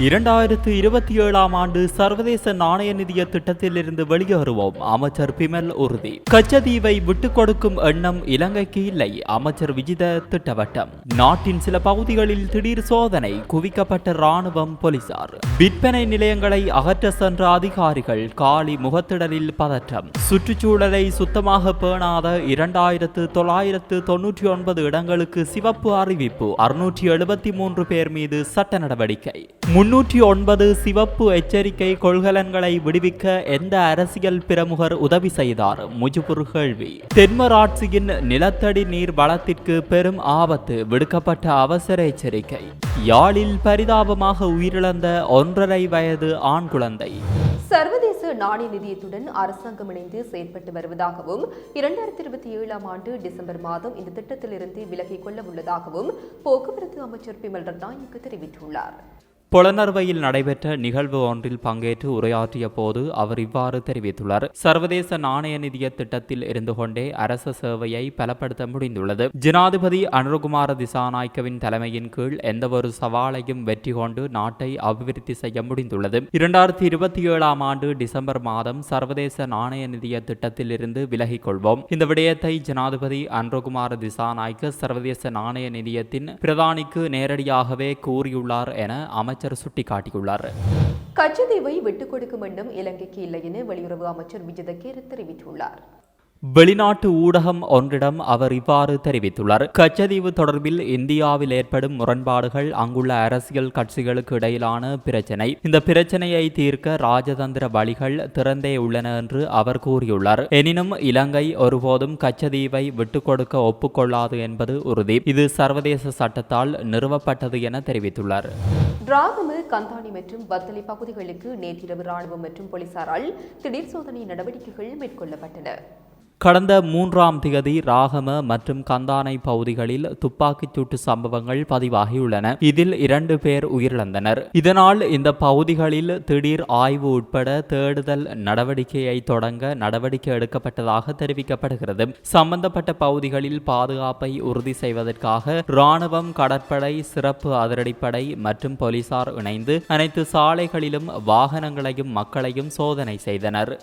இரண்டாயிரத்து இருபத்தி ஏழாம் ஆண்டு சர்வதேச நாணய நிதிய திட்டத்திலிருந்து வெளியேறுவோம். அமைச்சர் பிமல் உறுதி. கச்சதீவை விட்டுக் கொடுக்கும் எண்ணம் இலங்கைக்கு இல்லை அமைச்சர் விஜித திட்டவட்டம். நாட்டின் சில பகுதிகளில் திடீர் சோதனை குவிக்கப்பட்ட ராணுவம் போலீசார். விற்பனை நிலையங்களை அகற்ற சென்ற அதிகாரிகள் காலி முகத்திடலில் பதற்றம். சுற்றுச்சூழலை சுத்தமாக பேணாத இரண்டாயிரத்து தொள்ளாயிரத்து தொன்னூற்றி ஒன்பது இடங்களுக்கு சிவப்பு அறிவிப்பு அறுநூற்றி எழுபத்தி மூன்று பேர் மீது சட்ட நடவடிக்கை. முன்னூற்றி ஒன்பது சிவப்பு எச்சரிக்கை கொள்கலன்களை விடுவிக்க எந்த அரசியல் பிரமுகர் உதவி செய்தார்? முஜிபுர் கேள்வி. தென்மராட்சியின் நிலத்தடி நீர் வளத்திற்கு பெரும் ஆபத்து விடுக்கப்பட்ட அவசர எச்சரிக்கை. யாழில் பரிதாபமாக உயிரிழந்த ஒன்றரை வயது ஆண் குழந்தை. சர்வதேச நாணய நிதியத்துடன் அரசாங்கம் இணைந்து செயற்பட்டு வருவதாகவும் இரண்டாயிரத்தி இருபத்தி ஏழாம் ஆண்டு டிசம்பர் மாதம் இந்த திட்டத்திலிருந்து விலகிக் கொள்ள உள்ளதாகவும் போக்குவரத்து அமைச்சர் பிமல் ரத்நாயக்கு தெரிவித்துள்ளார். புலனர்வையில் நடைபெற்ற நிகழ்வு ஒன்றில் பங்கேற்று உரையாற்றிய போது அவர் இவ்வாறு தெரிவித்துள்ளார். சர்வதேச நாணய நிதிய திட்டத்தில் இருந்து கொண்டே அரச சேவையை பலப்படுத்த முடிந்துள்ளது. ஜனாதிபதி அனுரகுமார திசாநாயக்கவின் தலைமையின் கீழ் எந்தவொரு சவாலையும் வெற்றி கொண்டு நாட்டை அபிவிருத்தி செய்ய முடிந்துள்ளது. இரண்டாயிரத்தி இருபத்தி ஏழாம் ஆண்டு டிசம்பர் மாதம் சர்வதேச நாணய நிதிய திட்டத்தில் இருந்து விலகிக் கொள்வோம். இந்த விடயத்தை ஜனாதிபதி அனுரகுமார திசாநாயக்க சர்வதேச நாணய நிதியத்தின் பிரதானிக்கு நேரடியாகவே கூறியுள்ளார் என அமைச்சர் அமைச்சர் சுட்டிக்காட்டியுள்ளார். கச்சதீவை விட்டுக் கொடுக்கும் எண்ணம் இலங்கைக்கு இல்லை என வெளியுறவு அமைச்சர் விஜித தெரிவித்துள்ளார். வெளிநாட்டு ஊடகம் ஒன்றிடம் அவர் இவ்வாறு தெரிவித்துள்ளார். கச்சதீவு தொடர்பில் இந்தியாவில் ஏற்படும் முரண்பாடுகள் அங்குள்ள அரசியல் கட்சிகளுக்கு இடையிலான பிரச்சினை. இந்த பிரச்சனையை தீர்க்க ராஜதந்திர வழிகள் திறந்தே உள்ளன என்று அவர் கூறியுள்ளார். எனினும் இலங்கை ஒருபோதும் கச்சதீவை விட்டுக் கொடுக்க ஒப்புக்கொள்ளாது என்பது உறுதி. இது சர்வதேச சட்டத்தால் நிறுவப்பட்டது என தெரிவித்துள்ளார். டிராகமு கந்தானி மற்றும் பத்தலி பகுதிகளுக்கு நேற்றிரவு ராணுவம் மற்றும் போலீசாரால் திடீர் சோதனை நடவடிக்கைகள் மேற்கொள்ளப்பட்டன. கடந்த மூன்றாம் திகதி ராகம மற்றும் கந்தானை பகுதிகளில் துப்பாக்கிச் சூட்டு சம்பவங்கள் பதிவாகியுள்ளன. இதில் இரண்டு பேர் உயிரிழந்தனர். இதனால் இந்த பகுதிகளில் திடீர் ஆய்வு உட்பட தேடுதல் நடவடிக்கையை தொடங்க நடவடிக்கை எடுக்கப்பட்டதாக தெரிவிக்கப்படுகிறது. சம்பந்தப்பட்ட பகுதிகளில் பாதுகாப்பை உறுதி செய்வதற்காக ராணுவம் கடற்படை சிறப்பு அதிரடிப்படை மற்றும் போலீசார் இணைந்து அனைத்து சாலைகளிலும் வாகனங்களையும் மக்களையும் சோதனை செய்தனர்.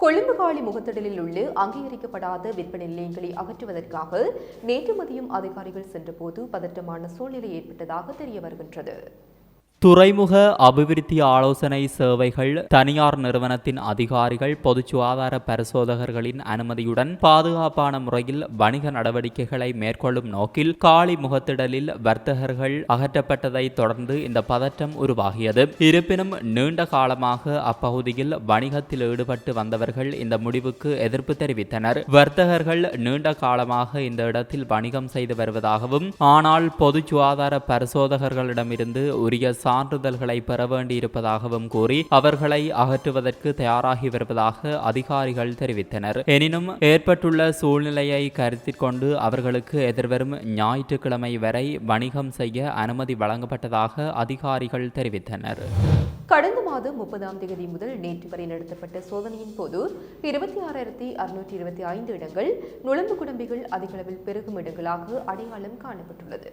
கொழும்பு காலி முகத்திடலில் உள்ள அங்கீகரிக்கப்படாத விற்பனை நிலையங்களை அகற்றுவதற்காக நேற்று மதியம் அதிகாரிகள் சென்றபோது பதற்றமான சூழ்நிலை ஏற்பட்டதாக தெரிய வருகின்றது. துறைமுக அபிவிருத்தி ஆலோசனை சேவைகள் தனியார் நிறுவனத்தின் அதிகாரிகள் பொது சுகாதார பரிசோதகர்களின் அனுமதியுடன் பாதுகாப்பான முறையில் வணிக நடவடிக்கைகளை மேற்கொள்ளும் நோக்கில் காலி முகத்திடலில் வர்த்தகர்கள் அகற்றப்பட்டதை தொடர்ந்து இந்த பதற்றம் உருவாகியது. இருப்பினும் நீண்ட காலமாக அப்பகுதியில் வணிகத்தில் ஈடுபட்டு வந்தவர்கள் இந்த முடிவுக்கு எதிர்ப்பு தெரிவித்தனர். வர்த்தகர்கள் நீண்ட காலமாக இந்த இடத்தில் வணிகம் செய்து வருவதாகவும் ஆனால் பொது சுகாதார பரிசோதகர்களிடமிருந்து உரிய சான்றிதழ்களை பெற வேண்டியிருப்பதாகவும் கூறி அவர்களை அகற்றுவதற்கு தயாராகி வருவதாக அதிகாரிகள் தெரிவித்தனர். எனினும் ஏற்பட்டுள்ள சூழ்நிலையை கருத்தில் கொண்டு அவர்களுக்கு எதிர்வரும் ஞாயிற்றுக்கிழமை வரை வணிகம் செய்ய அனுமதி வழங்கப்பட்டதாக அதிகாரிகள் தெரிவித்தனர். கடந்த மாதம் முப்பதாம் தேதி முதல் நேற்று வரை நடத்தப்பட்ட சோதனையின் போது இருபத்தி ஆறாயிரத்தி அறுநூற்றி இருபத்தி ஐந்து இடங்கள் நுழம்பு குடம்பிகள் அதிகளவில் பெருகும் இடங்களாக அடையாளம் காணப்பட்டுள்ளது.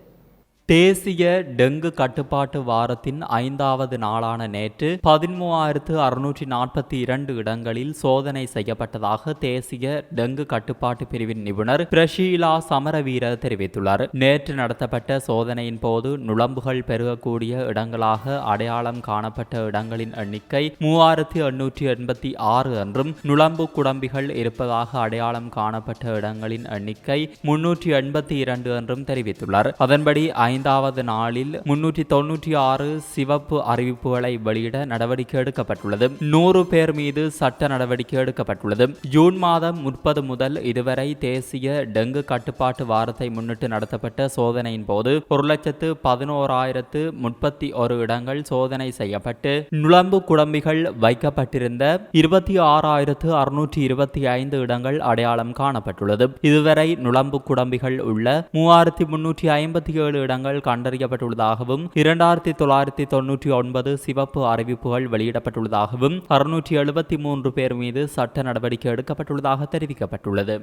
தேசிய டெங்கு கட்டுப்பாட்டு வாரத்தின் ஐந்தாவது நாளான நேற்று பதிமூவாயிரத்து அறுநூற்றி நாற்பத்தி இரண்டு இடங்களில் சோதனை செய்யப்பட்டதாக தேசிய டெங்கு கட்டுப்பாட்டு பிரிவின் நிபுணர் பிரஷீலா சமரவீர தெரிவித்துள்ளார். நேற்று நடத்தப்பட்ட சோதனையின் போது நுழம்புகள் பெருகக்கூடிய இடங்களாக அடையாளம் காணப்பட்ட இடங்களின் எண்ணிக்கை மூவாயிரத்து எண்ணூற்றி எண்பத்தி ஆறு என்றும் நுழம்பு குடம்பிகள் இருப்பதாக அடையாளம் காணப்பட்ட இடங்களின் எண்ணிக்கை முன்னூற்றி எண்பத்தி இரண்டு என்றும் தெரிவித்துள்ளார். அதன்படி ஐந்தாவது நாளில் முன்னூற்றி தொன்னூற்றி ஆறு சிவப்பு அறிவிப்புகளை வெளியிட நடவடிக்கை எடுக்கப்பட்டுள்ளது. நூறு பேர் மீது சட்ட நடவடிக்கை எடுக்கப்பட்டுள்ளது. ஜூன் மாதம் முப்பது முதல் இதுவரை தேசிய டெங்கு கட்டுப்பாட்டு வாரத்தை முன்னிட்டு நடத்தப்பட்ட சோதனையின் போது ஒரு லட்சத்து பதினோராயிரத்து முப்பத்தி ஒரு இடங்கள் சோதனை செய்யப்பட்டு நுழம்பு குழம்பிகள் வைக்கப்பட்டிருந்த இருபத்தி ஆறாயிரத்து அறுநூற்றி இருபத்தி ஐந்து இடங்கள் அடையாளம் காணப்பட்டுள்ளது. இதுவரை நுழம்பு குடம்பிகள் உள்ள மூவாயிரத்தி முன்னூற்றி ஐம்பத்தி ஏழு இடங்கள் கண்டறியப்பட்டுள்ளதாகவும் இரண்டாயிரத்தி தொள்ளாயிரத்தி தொன்னூற்றி ஒன்பது சிவப்பு அறிவிப்புகள் வெளியிடப்பட்டுள்ளதாகவும் அறுநூற்றி எழுபத்தி மூன்று பேர் மீது சட்ட நடவடிக்கை எடுக்கப்பட்டுள்ளதாக தெரிவிக்கப்பட்டுள்ளது.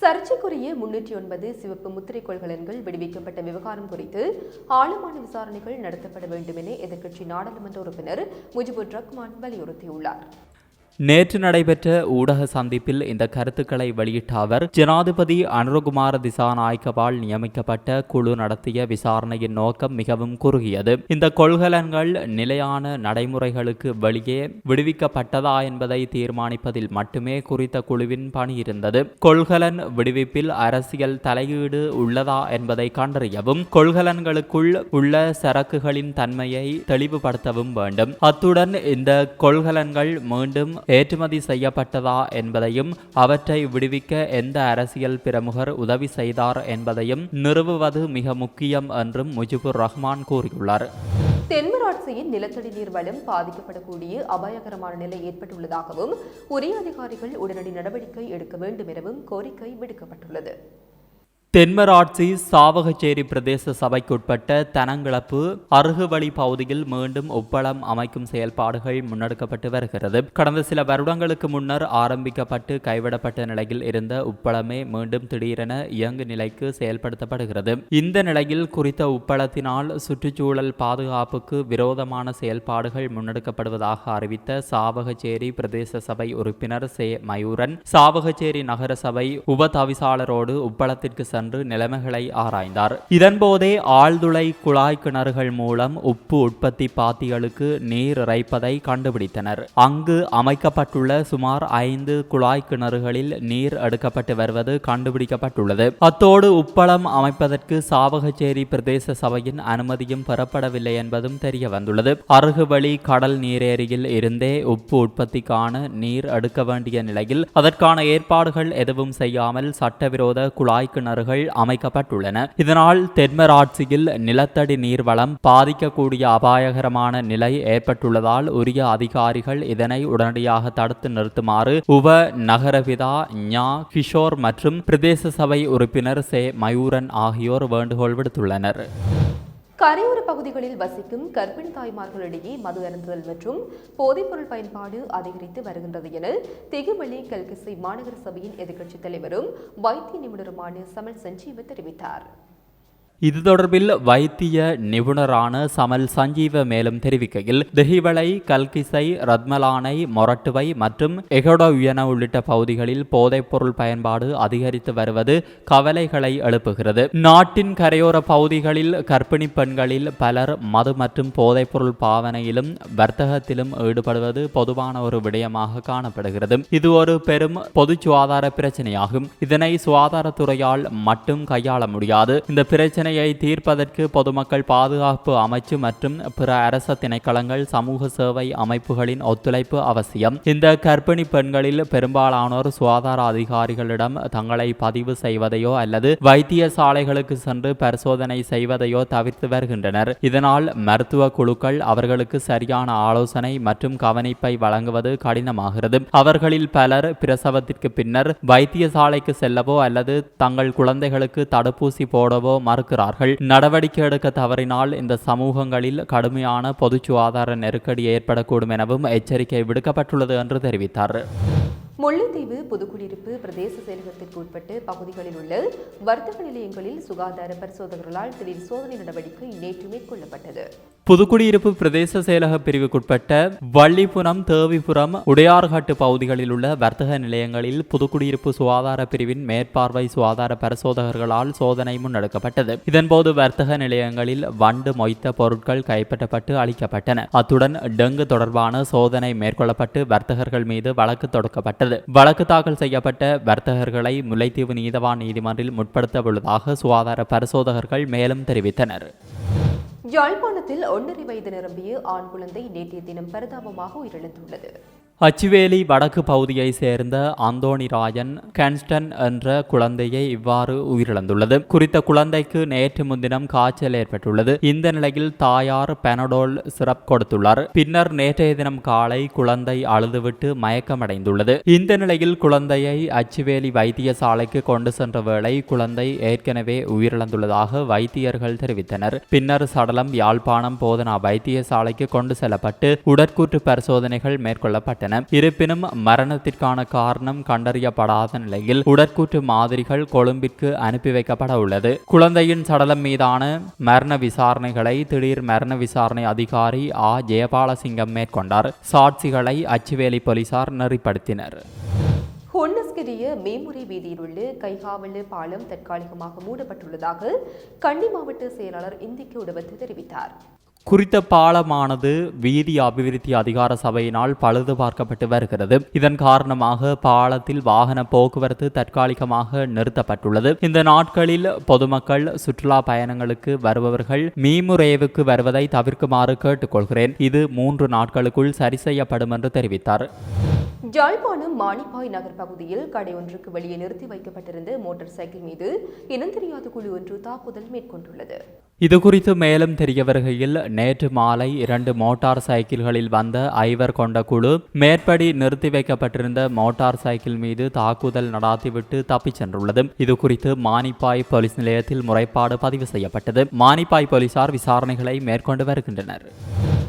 சர்ச்சைக்குரிய முன்னூற்றி ஒன்பது சிவப்பு முத்திரை கொள்கலன்கள் விடுவிக்கப்பட்ட விவகாரம் குறித்து ஆழமான விசாரணைகள் நடத்தப்பட வேண்டும் என எதிர்க்கட்சி நாடாளுமன்ற உறுப்பினர் முஜிபுர் ரஹ்மான் வலியுறுத்தியுள்ளார். நேற்று நடைபெற்ற ஊடக சந்திப்பில் இந்த கருத்துக்களை வெளியிட்ட அவர் ஜனாதிபதி அனுரகுமார திசாநாயக்கவால் நியமிக்கப்பட்ட குழு நடத்திய விசாரணையின் நோக்கம் மிகவும் குறுகியது. இந்த கொள்கலன்கள் நிலையான நடைமுறைகளுக்கு வெளியே விடுவிக்கப்பட்டதா என்பதை தீர்மானிப்பதில் மட்டுமே குறித்த குழுவின் பணி இருந்தது. கொள்கலன் விடுவிப்பில் அரசியல் தலையீடு உள்ளதா என்பதை கண்டறியவும் கொள்கலன்களுக்குள் உள்ள சரக்குகளின் தன்மையை தெளிவுபடுத்தவும் வேண்டும். அத்துடன் இந்த கொள்கலன்கள் மீண்டும் ஏற்றுமதி செய்யப்பட்டதா என்பதையும் அவற்றை விடுவிக்க எந்த அரசியல் பிரமுகர் உதவி செய்தார் என்பதையும் நிறுவுவது மிக முக்கியம் என்றும் முஜிபுர் ரஹ்மான் கூறியுள்ளார். தென்மராட்சியின் நிலத்தடி நீர் வளம் பாதிக்கப்படக்கூடிய அபாயகரமான நிலை ஏற்பட்டுள்ளதாகவும் உரிய அதிகாரிகள் உடனடி நடவடிக்கை எடுக்க வேண்டும் எனவும் கோரிக்கை விடுக்கப்பட்டுள்ளது. தென்மராட்சி சாவகச்சேரி பிரதேச சபைக்குட்பட்ட தனங்கிழப்பு அருகுவழி பகுதியில் மீண்டும் உப்பளம் அமைக்கும் செயல்பாடுகள் முன்னெடுக்கப்பட்டு வருகிறது. கடந்த சில வருடங்களுக்கு முன்னர் ஆரம்பிக்கப்பட்டு கைவிடப்பட்ட நிலையில் இருந்த உப்பளமே மீண்டும் திடீரென இயங்கு நிலைக்கு செயல்படுத்தப்படுகிறது. இந்த நிலையில் குறித்த உப்பளத்தினால் சுற்றுச்சூழல் பாதுகாப்புக்கு விரோதமான செயல்பாடுகள் முன்னெடுக்கப்படுவதாக அறிவித்த சாவகச்சேரி பிரதேச சபை உறுப்பினர் சே. மயூரன் சாவகச்சேரி நகர சபை உப தவிசாளரோடு உப்பளத்திற்கு சென்று நிலைமைகளை ஆராய்ந்தார். இதன்போதே ஆழ்துளை குழாய் கிணறுகள் மூலம் உப்பு உற்பத்தி பாத்திகளுக்கு நீர் இறைப்பதை கண்டுபிடித்தனர். அங்கு அமைக்கப்பட்டுள்ள சுமார் ஐந்து குழாய் கிணறுகளில் நீர் எடுக்கப்பட்டு வருவது கண்டுபிடிக்கப்பட்டுள்ளது. அத்தோடு உப்பளம் அமைப்பதற்கு சாவகச்சேரி பிரதேச சபையின் அனுமதியும் பெறப்படவில்லை என்பதும் தெரிய வந்துள்ளது அருகுவழி கடல் நீரேரியில் இருந்தே உப்பு உற்பத்திக்கான நீர் எடுக்க வேண்டிய நிலையில் அதற்கான ஏற்பாடுகள் எதுவும் செய்யாமல் சட்டவிரோத குழாய் கிணறுகள் அமைக்கப்பட்டுள்ளன. இதனால் தென்மராட்சியில் நிலத்தடி நீர்வளம் பாதிக்கக்கூடிய அபாயகரமான நிலை ஏற்பட்டுள்ளதால் உரிய அதிகாரிகள் இதனை உடனடியாக தடுத்து நிறுத்துமாறு உப நகரவிதா ஞா கிஷோர் மற்றும் பிரதேச சபை உறுப்பினர் சே. மயூரன் ஆகியோர் வேண்டுகோள் விடுத்துள்ளனர். கரையோர பகுதிகளில் வசிக்கும் கர்ப்பிணி தாய்மார்களிடையே மது அருந்துதல் மற்றும் போதைப்பொருள் பயன்பாடு அதிகரித்து வருகின்றது என திகுவெளி கல்கிசை மாநகர சபையின் எதிர்க்கட்சித் தலைவரும் வைத்திய நிபுணருமான சமல் சஞ்சீவ தெரிவித்தார். இது தொடர்பில் வைத்திய நிபுணரான சமல் சஞ்சீவ மேலும் தெரிவிக்கையில் திகிவளை கல்கிசை ரத்மலானை மொரட்டுவை மற்றும் எகடோவியன உள்ளிட்ட பகுதிகளில் போதைப்பொருள் பயன்பாடு அதிகரித்து வருவது கவலைகளை எழுப்புகிறது. நாட்டின் கரையோர பகுதிகளில் கர்ப்பிணி பெண்களில் பலர் மது மற்றும் போதைப்பொருள் பாவனையிலும் வர்த்தகத்திலும் ஈடுபடுவது பொதுவான ஒரு விடயமாக காணப்படுகிறது. இது ஒரு பெரும் பொது சுகாதார பிரச்சனையாகும். இதனை சுகாதாரத்துறையால் மட்டும் கையாள முடியாது. இந்த பிரச்சனை பிரச்சினையை தீர்ப்பதற்கு பொதுமக்கள் பாதுகாப்பு அமைச்சு மற்றும் பிற அரச திணைக்களங்கள் சமூக சேவை அமைப்புகளின் ஒத்துழைப்பு அவசியம். இந்த கர்ப்பிணி பெண்களில் பெரும்பாலானோர் சுகாதார அதிகாரிகளிடம் தங்களை பதிவு செய்வதையோ அல்லது வைத்தியசாலைகளுக்கு சென்று பரிசோதனை செய்வதையோ தவிர்த்து வருகின்றனர். இதனால் மருத்துவ குழுக்கள் அவர்களுக்கு சரியான ஆலோசனை மற்றும் கவனிப்பை வழங்குவது கடினமாகிறது. அவர்களில் பலர் பிரசவத்திற்கு பின்னர் வைத்தியசாலைக்கு செல்லவோ அல்லது தங்கள் குழந்தைகளுக்கு தடுப்பூசி போடவோ மறுக்கிறார்கள் நடவடிக்கை எடுக்க தவறினால் இந்த சமூகங்களில் கடுமையான பொது சுகாதார நெருக்கடி ஏற்படக்கூடும் எனவும் எச்சரிக்கை விடுக்கப்பட்டுள்ளது என்று தெரிவித்தார். முல்லைத்தீவு புதுக்குடியிருப்பு பிரதேச செயலகத்திற்கு உட்பட்டு பகுதிகளில் உள்ள வர்த்தக நிலையங்களில் சுகாதார பரிசோதகர்களால் திடீர் சோதனை நடவடிக்கை நேற்று மேற்கொள்ளப்பட்டது. புதுக்குடியிருப்பு பிரதேச செயலக பிரிவுக்குட்பட்ட வள்ளிபுரம் தேவிபுரம் உடையார்காட்டு பகுதிகளில் உள்ள வர்த்தக நிலையங்களில் புதுக்குடியிருப்பு சுகாதார பிரிவின் மேற்பார்வை சுகாதார பரிசோதகர்களால் சோதனை முன்னெடுக்கப்பட்டது. இதன்போது வர்த்தக நிலையங்களில் வண்டு மொய்த்த பொருட்கள் கைப்பற்றப்பட்டு அளிக்கப்பட்டன அத்துடன் டெங்கு தொடர்பான சோதனை மேற்கொள்ளப்பட்டு வர்த்தகர்கள் மீது வழக்கு தொடுக்கப்பட்டது. தெரிவித்துள்ளது வழக்கு தாக்கல் செய்யப்பட்ட வர்த்தகர்களை முல்லைத்தீவு நீதவான் நீதிமன்றில் முற்படுத்த உள்ளதாக சுகாதார பரிசோதகர்கள் மேலும் தெரிவித்தனர். யாழ்ப்பாணத்தில் ஒன்றரை வயது நிரம்பிய ஆண் குழந்தை நேற்றைய தினம் பரிதாபமாக உயிரிழந்துள்ளது. அச்சுவேலி வடக்கு பகுதியைச் சேர்ந்த அந்தோணி ராயன் கேன்ஸ்டன் என்ற குழந்தையை இவ்வாறு உயிரிழந்துள்ளது. குறித்த குழந்தைக்கு நேற்று முன்தினம் காய்ச்சல் ஏற்பட்டுள்ளது. இந்த நிலையில் தாயார் பெனடோல் சிரப் கொடுத்துள்ளார். பின்னர் நேற்றைய தினம் காலை குழந்தை அழுதுவிட்டு மயக்கமடைந்துள்ளது. இந்த நிலையில் குழந்தையை அச்சுவேலி வைத்தியசாலைக்கு கொண்டு சென்ற வேளை குழந்தை ஏற்கனவே உயிரிழந்துள்ளதாக வைத்தியர்கள் தெரிவித்தனர். பின்னர் சடலம் யாழ்ப்பாணம் போதனா வைத்தியசாலைக்கு கொண்டு செல்லப்பட்டு உடற்கூற்று பரிசோதனைகள் மேற்கொள்ளப்பட்டன. இருப்பினும் மரணத்திற்கான காரணம் கண்டறியப்படாத நிலையில் உடற்கூற்று மாதிரிகள் கொழும்பிற்கு அனுப்பி வைக்கப்பட உள்ளது. குழந்தையின் சடலம் மீதான மரண விசாரணைகளை திடீர் மரண விசாரணை அதிகாரி ஆ. ஜெயபாலசிங்கம் மேற்கொண்டார். சாட்சிகளை அச்சுவேலி போலீசார் நெறிப்படுத்தினர். ஹொன்னஸ்கிரிய மேமுறை வீதியில் உள்ள கைகாவல் பாலம் தற்காலிகமாக மூடப்பட்டுள்ளதாக கண்டி மாவட்ட செயலாளர் இந்திக்கு உடவத்து தெரிவித்தார். குறித்த பாலமானது வீதி அபிவிருத்தி அதிகார சபையினால் பழுது பார்க்கப்பட்டு வருகிறது. இதன் காரணமாக பாலத்தில் வாகன போக்குவரத்து தற்காலிகமாக நிறுத்தப்பட்டுள்ளது. இந்த நாட்களில் பொதுமக்கள் சுற்றுலா பயணங்களுக்கு வருபவர்கள் மீமுரேவுக்கு வருவதை தவிர்க்குமாறு கேட்டுக்கொள்கிறேன். இது மூன்று நாட்களுக்குள் சரி செய்யப்படும் என்று தெரிவித்தார். யாழ்ப்பாணம் மானிப்பாய் நகர் பகுதியில் கடை ஒன்றுக்கு வெளியே நிறுத்தி வைக்கப்பட்டிருந்த மோட்டார் சைக்கிள் மீது இனம் தெரியாத குழு ஒன்று தாக்குதல் மேற்கொண்டுள்ளது. இது குறித்து மேலும் தெரிய வருகையில் நேற்று மாலை இரண்டு மோட்டார் சைக்கிள்களில் வந்த ஐவர் கொண்ட குழு மேற்படி நிறுத்தி வைக்கப்பட்டிருந்த மோட்டார் சைக்கிள் மீது தாக்குதல் நடாத்திவிட்டு தப்பிச் சென்றுள்ளது. இது குறித்து மானிப்பாய் போலீஸ் நிலையத்தில் முறைப்பாடு பதிவு செய்யப்பட்டது. மானிப்பாய் போலீசார் விசாரணைகளை மேற்கொண்டு வருகின்றனர்.